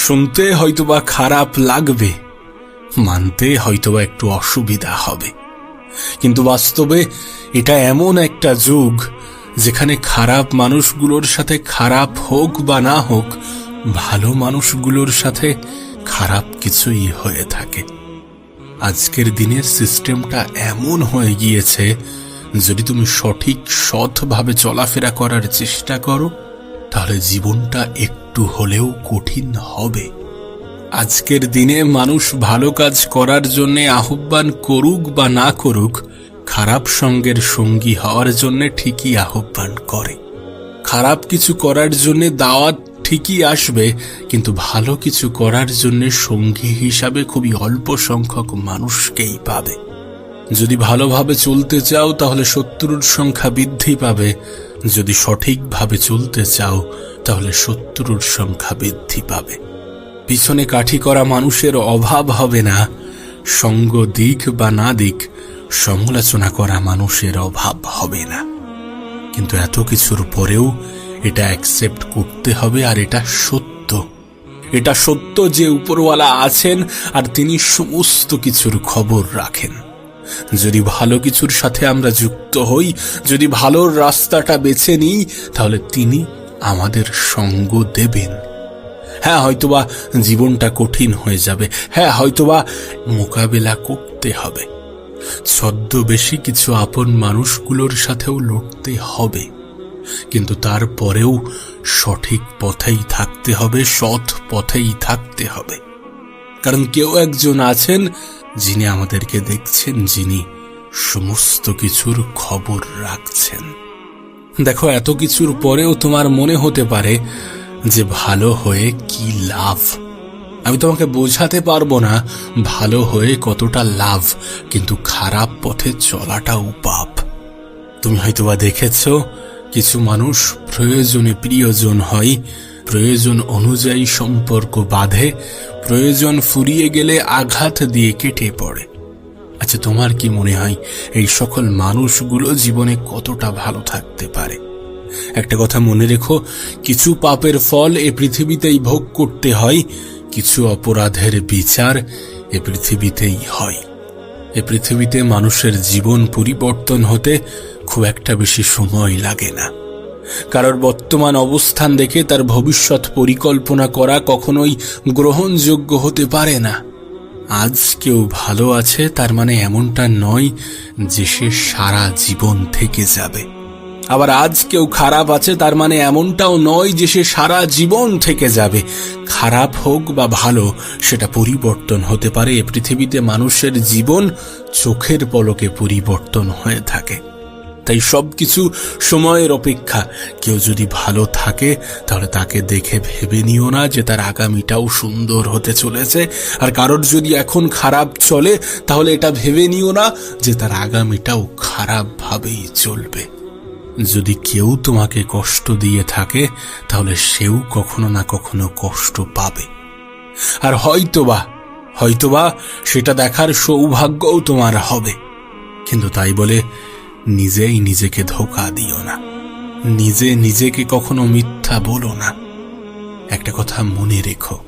শুনতে হয়তোবা খারাপ লাগবে, মানতে হয়তোবা একটু অসুবিধা হবে। কিন্তু বাস্তবে এটা এমন একটা যুগ যেখানে খারাপ মানুষগুলোর সাথে খারাপ হোক বা না হোক, ভালো মানুষগুলোর সাথে খারাপ কিছুই হয়ে থাকে। আজকের দিনের সিস্টেমটা এমন হয়ে গিয়েছে, যদি তুমি সঠিক সৎভাবে চলাফেরা করার চেষ্টা করো, তাহলে জীবনটা একটু হলেও কঠিন হবে। আজকের দিনে মানুষ ভালো কাজ করার জন্য আহ্বান করুক বা না করুক, খারাপ সঙ্গের সঙ্গী হওয়ার জন্য ঠিকই আহ্বান করে। খারাপ কিছু করার জন্য দাওয়াত ঠিকই আসবে, কিন্তু ভালো কিছু করার জন্য সঙ্গী হিসাবে খুবই অল্প সংখ্যক মানুষকেই পাবে। যদি ভালোভাবে চলতে চাও, তাহলে শত্রুর সংখ্যা বৃদ্ধি পাবে। যদি সঠিকভাবে চলতে চাও তাহলে শত্রুর সংখ্যা বৃদ্ধি পাবে। পিছনে কাঠি করা মানুষের অভাব হবে না। সঙ্গ দিক বা না দিক, সমালোচনা করা মানুষের অভাব হবে না। কিন্তু এত কিছুর পরেও এটা অ্যাকসেপ্ট করতে হবে আর এটা সত্য। এটা সত্য যে উপরওয়ালা আছেন আর তিনি সমস্ত কিছুর খবর রাখেন। যদি ভালো কিছুর সাথে আমরা যুক্ত হই, যদি ভালোর রাস্তাটা বেছে নিই, তাহলে তিনি আমাদের সঙ্গ দেবেন। হ্যাঁ হয়তোবা জীবনটা কঠিন হয়ে যাবে। হ্যাঁ হয়তোবা মোকাবেলা করতে হবে। ছদ্মবেশী কিছু আপন মানুষগুলোর সাথেও লড়তে হবে। কিন্তু তারপরেও সঠিক পথেই থাকতে হবে, সৎ পথেই থাকতে হবে। কারণ কেউ একজন আছেন যিনি আমাদেরকে দেখছেন, যিনি সমস্ত কিছুর খবর রাখছেন। দেখো, এত কিছুর পরেও তোমার মনে হতে পারে যে ভালো হয়ে কি লাভ। আমি তোমাকে বোঝাতে পারব না ভালো হয়ে কতটা লাভ, কিন্তু খারাপ পথে চলাটাও পাপ তুমি হয়তোবা দেখেছ, কিছু মানুষ প্রয়োজনে প্রিয়জন হয়, প্রয়োজন অনুযায়ী সম্পর্ক বাঁধে, প্রয়োজন ফুরিয়ে গেলে আঘাত দিয়ে কেটে পড়ে। আচ্ছা তোমার কি মনে হয় এই সকল মানুষগুলো জীবনে কতটা ভালো থাকতে পারে? একটা কথা মনে রেখো, কিছু পাপের ফল এ পৃথিবীতেই ভোগ করতে হয়, কিছু অপরাধের বিচার এ পৃথিবীতেই হয়। এ পৃথিবীতে মানুষের জীবন পরিবর্তন হতে খুব একটা বেশি সময় লাগে না। কারোর বর্তমান অবস্থান দেখে তার ভবিষ্যৎ পরিকল্পনা করা কখনোই গ্রহণযোগ্য হতে পারে না। আজ কেউ ভালো আছে, তার মানে এমনটা নয় যে সে সারা জীবন থেকে যাবে। আবার আজ কেউ খারাপ আছে, তার মানে এমনটাও নয় যে সে সারা জীবন থেকে যাবে। খারাপ হোক বা ভালো, সেটা পরিবর্তন হতে পারে। এ পৃথিবীতে মানুষের জীবন চোখের পলকে পরিবর্তন হয়ে থাকে। তাই সব কিছু সময়ের অপেক্ষা। কেউ যদি ভালো থাকে, তাহলে তাকে দেখে ভেবে নিও না যে তার আগামীটাও সুন্দর হতে চলেছে। আর কারোর যদি এখন খারাপ চলে, তাহলে এটা ভেবে নিও না যে তার আগামীটাও খারাপভাবেই চলবে। যদি কেউ তোমাকে কষ্ট দিয়ে থাকে, তাহলে সেও কখনো না কখনো কষ্ট পাবে। আর হয়তোবা হয়তোবা সেটা দেখার সৌভাগ্যও তোমার হবে। কিন্তু তাই বলে নিজেই নিজেকে ধোকা দিও না। নিজে নিজেকে কখনো মিথ্যা বলো না। একটা কথা মনে রেখো।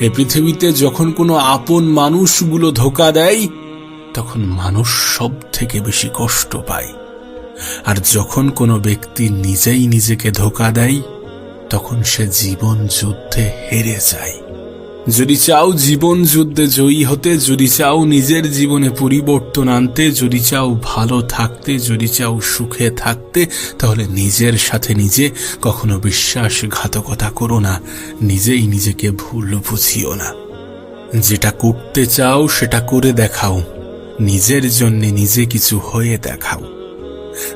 এ পৃথিবীতে যখন কোনো আপন মানুষগুলো ধোকা দেয়, তখন মানুষ সব থেকে বেশি কষ্ট পায়। আর যখন কোনো ব্যক্তি নিজেই নিজেকে ধোকা দেয়, তখন সে জীবন যুদ্ধে হেরে যায়। যদি চাও জীবন যুদ্ধে জয়ী হতে, যদি চাও নিজের জীবনে পরিবর্তন আনতে, যদি চাও ভালো থাকতে, যদি চাও সুখে থাকতে, তাহলে নিজের সাথে নিজে কখনো বিশ্বাসঘাতকতা করো না। নিজেই নিজেকে ভুল বুঝিও না। যেটা করতে চাও, সেটা করে দেখাও। নিজের জন্যে নিজে কিছু হয়ে দেখাও।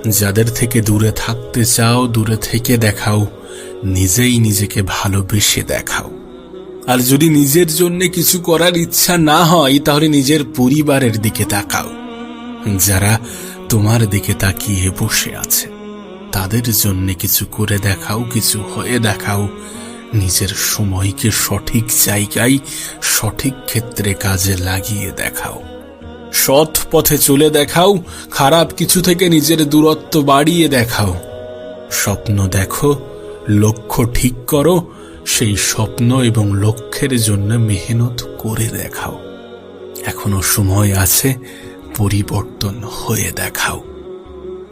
যাদের থেকে দূরে থাকতে চাও, দূরে থেকে দেখাও। নিজেই নিজেকে ভালোবেসে দেখাও। আর যদি নিজের জন্য কিছু করার ইচ্ছা না হয়, তাহলে নিজের পরিবারের দিকে তাকাও। যারা তোমার দিকে তাকিয়ে বসে আছে, তাদের জন্য কিছু করে দেখাও, কিছু হয়ে দেখাও। নিজের সময়কে সঠিক জায়গায়, সঠিক ক্ষেত্রে কাজে লাগিয়ে দেখাও। সৎ পথে চলে দেখাও, খারাপ কিছু থেকে নিজের দূরত্ব বাড়িয়ে দেখাও। স্বপ্ন দেখো, লক্ষ্য ঠিক করো সেই স্বপ্ন এবং লক্ষ্যের জন্য মেহনত করে দেখাও। এখনও সময় আছে, পরিবর্তন হয়ে দেখাও।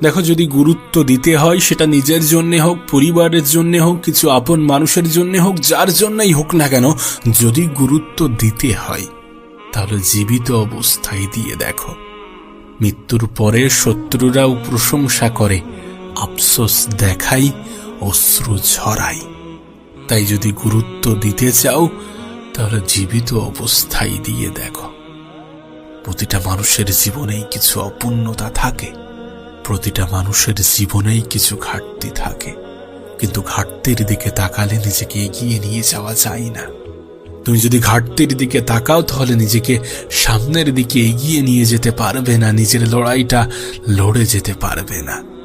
দেখো, যদি গুরুত্ব দিতে হয়, সেটা নিজের জন্য হোক, পরিবারের জন্য হোক, কিছু আপন মানুষের জন্য হোক, যার জন্যই হোক না কেন, যদি গুরুত্ব দিতে হয়, তাহলে জীবিত অবস্থায় দিয়ে দেখো। মৃত্যুর পরে শত্রুরাও প্রশংসা করে, আফসোস দেখাই, অশ্রু ঝরাই। তাই যদি গুরুত্ব দিতে চাও, তাহলে জীবিত অবস্থায় দিয়ে দেখো। প্রতিটা মানুষের জীবনেই কিছু অপূর্ণতা থাকে। প্রতিটা মানুষের জীবনেই কিছু ঘাটতি থাকে। কিন্তু ঘাটতির দিকে তাকালে নিজেকে এগিয়ে নিয়ে যাওয়া যায় না। তুমি যদি ঘাটতির দিকে তাকাও, তাহলে নিজেকে সামনের দিকে এগিয়ে নিয়ে যেতে পারবে না। নিজের লড়াইটা লড়ে যেতে পারবে না।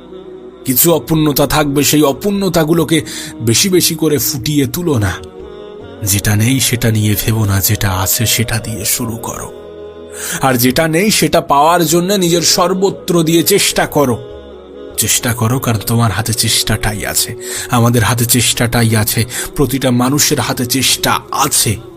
কিছু অপূর্ণতা থাকবে, সেই অপূর্ণতাগুলোকে বেশি বেশি করে ফুটিয়ে তুলো না। যেটা নেই সেটা নিয়ে ভেবো না, যেটা আছে সেটা দিয়ে শুরু করো। আর যেটা নেই সেটা পাওয়ার জন্য নিজের সর্বত্র দিয়ে চেষ্টা করো। চেষ্টা করো, কারণ তোমার হাতে চেষ্টাটাই আছে। আমাদের হাতে চেষ্টাটাই আছে। প্রতিটা মানুষের হাতে চেষ্টা আছে।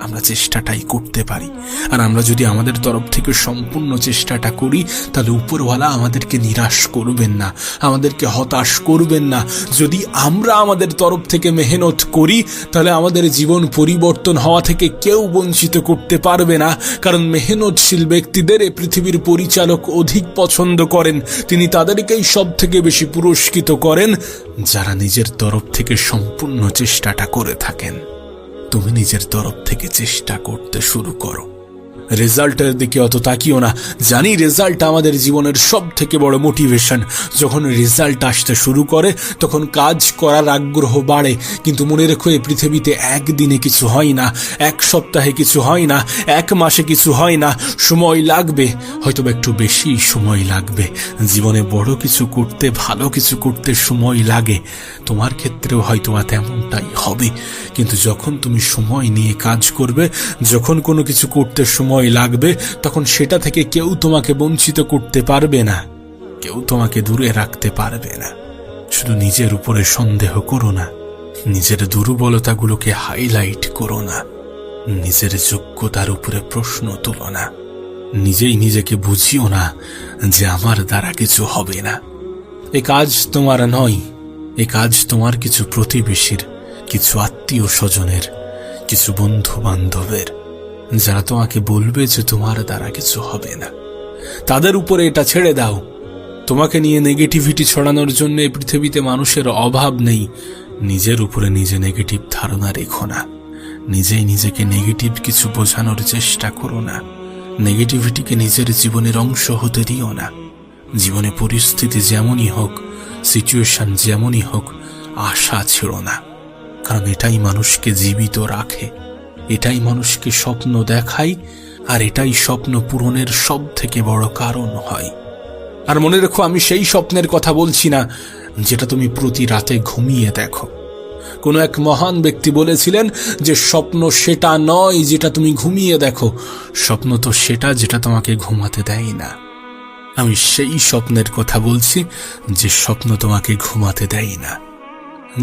আমরা চেষ্টাটাই করতে পারি। আর আমরা যদি আমাদের তরফ থেকে সম্পূর্ণ চেষ্টাটা করি, তাহলে উপরওয়ালা আমাদেরকে নিরাশ করবেন না, আমাদেরকে হতাশ করবেন না। যদি আমরা আমাদের তরফ থেকে মেহনত করি, তাহলে আমাদের জীবন পরিবর্তন হওয়া থেকে কেউ বঞ্চিত করতে পারবে না। কারণ মেহনতশীল ব্যক্তিদের এ পৃথিবীর পরিচালক অধিক পছন্দ করেন। তিনি তাদেরকেই সব থেকে বেশি পুরস্কৃত করেন, যারা নিজের তরফ থেকে সম্পূর্ণ চেষ্টাটা করে থাকেন। তুমি নিজের তরফ থেকে চেষ্টা করতে শুরু করো। রেজাল্টের দিকে অত তাকিও না। জানি রেজাল্ট আমাদের জীবনের সব থেকে বড় মোটিভেশন। যখন রেজাল্ট আসতে শুরু করে, তখন কাজ করার আগ্রহ বাড়ে। কিন্তু মনে রেখো এই পৃথিবীতে একদিনে কিছু হয় না, এক সপ্তাহে কিছু হয় না, এক মাসে কিছু হয় না, সময় লাগবে। হয়তো একটু বেশি সময় লাগবে। জীবনে বড় কিছু করতে, ভালো কিছু করতে সময় লাগে। তোমার ক্ষেত্রেও হয়তো তেমনটাই হবে। কিন্তু যখন তুমি সময় নিয়ে কাজ করবে, যখন কোনো কিছু করতে সময় লাগবে, তখন সেটা থেকে কেউ তোমাকে বঞ্চিত করতে পারবে না। কেউ তোমাকে দূরে রাখতে পারবে না। শুধু নিজের উপরে সন্দেহ করো না। নিজের দুর্বলতাগুলোকে হাইলাইট করো না। নিজের যোগ্যতার উপরে প্রশ্ন তুলো না। নিজেই নিজেকে বুঝিও না যে আমার দ্বারা কিছু হবে না। এ কাজ তোমার নয়। এ কাজ তোমার কিছু প্রতিবেশীর, কিছু আত্মীয় স্বজনের, কিছু বন্ধু বান্ধবের যারা তোমাকে বলবে যে তোমার দ্বারা কিছু হবে না, তাদের উপরে এটা ছেড়ে দাও। তোমাকে নিয়ে নেগেটিভিটি ছড়ানোর জন্য এই পৃথিবীতে মানুষের অভাব নেই। নিজের উপরে নিজে নেগেটিভ ধারণা রেখো না। নিজেই নিজেকে নেগেটিভ কিছু বোঝানোর চেষ্টা করো না। নেগেটিভিটিকে নিজের জীবনের অংশ হতে দিও না। জীবনে পরিস্থিতি যেমনই হোক সিচুয়েশন যেমনই হোক, আশা ছিল না। কারণ এটাই মানুষকে জীবিত রাখে। এটাই মানুষকে স্বপ্ন দেখায়, আর এটাই স্বপ্ন পূরণের সব থেকে বড় কারণ হয়। আর মনে রেখো, আমি সেই স্বপ্নের কথা বলছি না, যেটা তুমি প্রতি রাতে ঘুমিয়ে দেখো। কোনো এক মহান ব্যক্তি বলেছিলেন যে, স্বপ্ন সেটা নয় যেটা তুমি ঘুমিয়ে দেখো, স্বপ্ন তো সেটা যেটা তোমাকে ঘুমাতে দেয় না। আমি সেই স্বপ্নের কথা বলছি যে, স্বপ্ন তোমাকে ঘুমাতে দেয় না।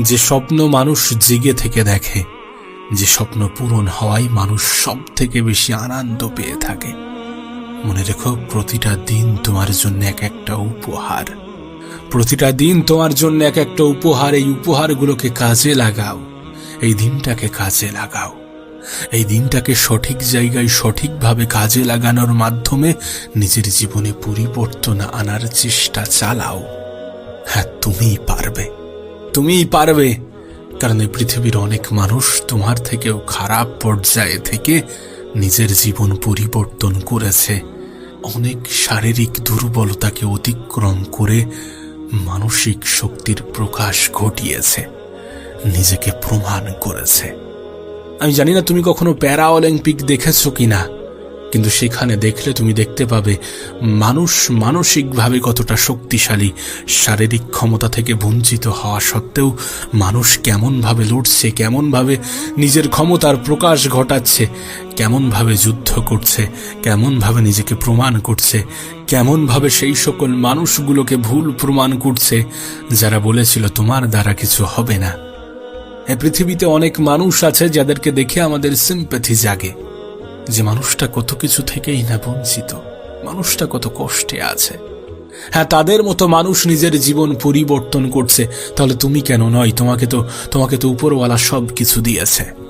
যে স্বপ্ন মানুষ জেগে থেকে দেখে যে স্বপ্ন পূরণ হওয়ায় মানুষ সব থেকে বেশি আনন্দ পেয়ে থাকে। মনে রেখো, প্রতিটা দিন তোমার জন্য এক একটা উপহার। প্রতিটা দিন তোমার জন্য এক একটা উপহার, এই উপহারগুলোকে কাজে লাগাও। এই দিনটাকে কাজে লাগাও। এই দিনটাকে সঠিক জায়গায় সঠিকভাবে কাজে লাগানোর মাধ্যমে নিজের জীবনে পরিবর্তন আনার চেষ্টা চালাও। হ্যাঁ তুমিই পারবে। তুমিই পারবে। কারণ পৃথিবীর অনেক মানুষ তোমার থেকেও খারাপ পর্যায়ে থেকে নিজের জীবন পরিবর্তন করেছে। অনেক শারীরিক দুর্বলতাকে অতিক্রম করে মানসিক শক্তির প্রকাশ ঘটিয়েছে, নিজেকে প্রমাণ করেছে। আমি জানি না তুমি কখনো প্যারা অলিম্পিক দেখেছ কিনা। কিন্তু সেখানে দেখলে তুমি দেখতে পাবে মানুষ মানসিকভাবে কতটা শক্তিশালী। শারীরিক ক্ষমতা থেকে বঞ্চিত হওয়া সত্ত্বেও মানুষ কেমনভাবে লড়ছে, কেমনভাবে নিজের ক্ষমতার প্রকাশ ঘটাচ্ছে, কেমনভাবে যুদ্ধ করছে, কেমনভাবে নিজেকে প্রমাণ করছে, কেমনভাবে সেই সকল মানুষগুলোকে ভুল প্রমাণ করছে, যারা বলেছিল তোমার দ্বারা কিছু হবে না। পৃথিবীতে অনেক মানুষ আছে যাদেরকে দেখে আমাদের সিম্প্যাথি জাগে। যে মানুষটা কত কিছু থেকেই না বঞ্চিত মানুষটা কত কষ্টে আছে। হ্যাঁ তাদের মতো মানুষ নিজের জীবন পরিবর্তন করছে, তাহলে তুমি কেন নয়? তোমাকে তো তোমাকে তো উপরওয়ালা সব কিছু দিয়েছে।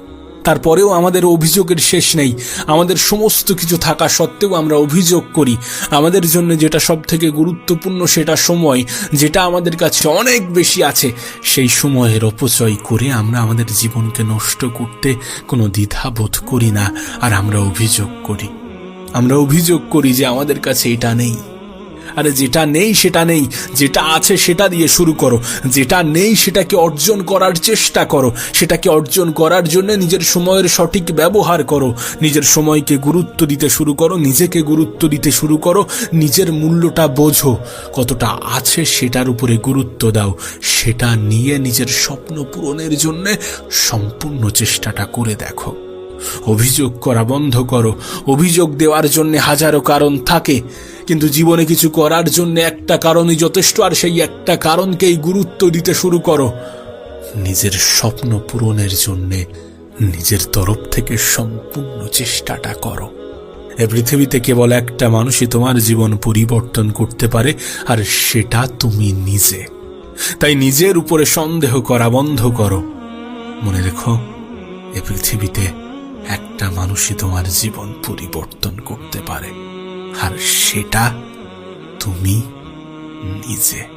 তারপরেও আমাদের অভিযোগের শেষ নেই। আমাদের সমস্ত কিছু থাকা সত্ত্বেও আমরা অভিযোগ করি। আমাদের জন্য যেটা সব থেকে গুরুত্বপূর্ণ সেটা সময়, যেটা আমাদের কাছে অনেক বেশি আছে। সেই সময়ের অপচয় করে আমরা আমাদের জীবনকে নষ্ট করতে কোনো দ্বিধা বোধ করি না, আর আমরা অভিযোগ করি। আমরা অভিযোগ করি যে আমাদের কাছে এটা নেই। আরে যেটা নেই সেটা নেই, যেটা আছে সেটা দিয়ে শুরু করো। যেটা নেই সেটাকে অর্জন করার চেষ্টা করো। সেটাকে অর্জন করার জন্য নিজের সময়ের সঠিক ব্যবহার করো। নিজের সময়কে গুরুত্ব দিতে শুরু করো, নিজেকে গুরুত্ব দিতে শুরু করো, নিজের মূল্যটা বোঝো। কতটা আছে সেটার উপরে গুরুত্ব দাও। সেটা নিয়ে নিজের স্বপ্ন পূরণের জন্যে সম্পূর্ণ চেষ্টাটা করে দেখো। অভিযোগ করা বন্ধ করো। অভিযোগ দেওয়ার জন্য হাজারো কারণ থাকে, কিন্তু জীবনে কিছু করার জন্য একটা কারণই যথেষ্ট, আর সেই একটা কারণকেই গুরুত্ব দিতে শুরু করো। নিজের স্বপ্ন পূরণের জন্য নিজের তরফ থেকে সম্পূর্ণ চেষ্টাটা করো। এ পৃথিবীতে কেবল একটা মানুষই তোমার জীবন পরিবর্তন করতে পারে, আর সেটা তুমি নিজে। তাই নিজের উপরে সন্দেহ করা বন্ধ করো। মনে রেখো, এ পৃথিবীতে একটা মানুষই তোমার জীবন পরিবর্তন করতে পারে। আর সেটা তুমি নিজে।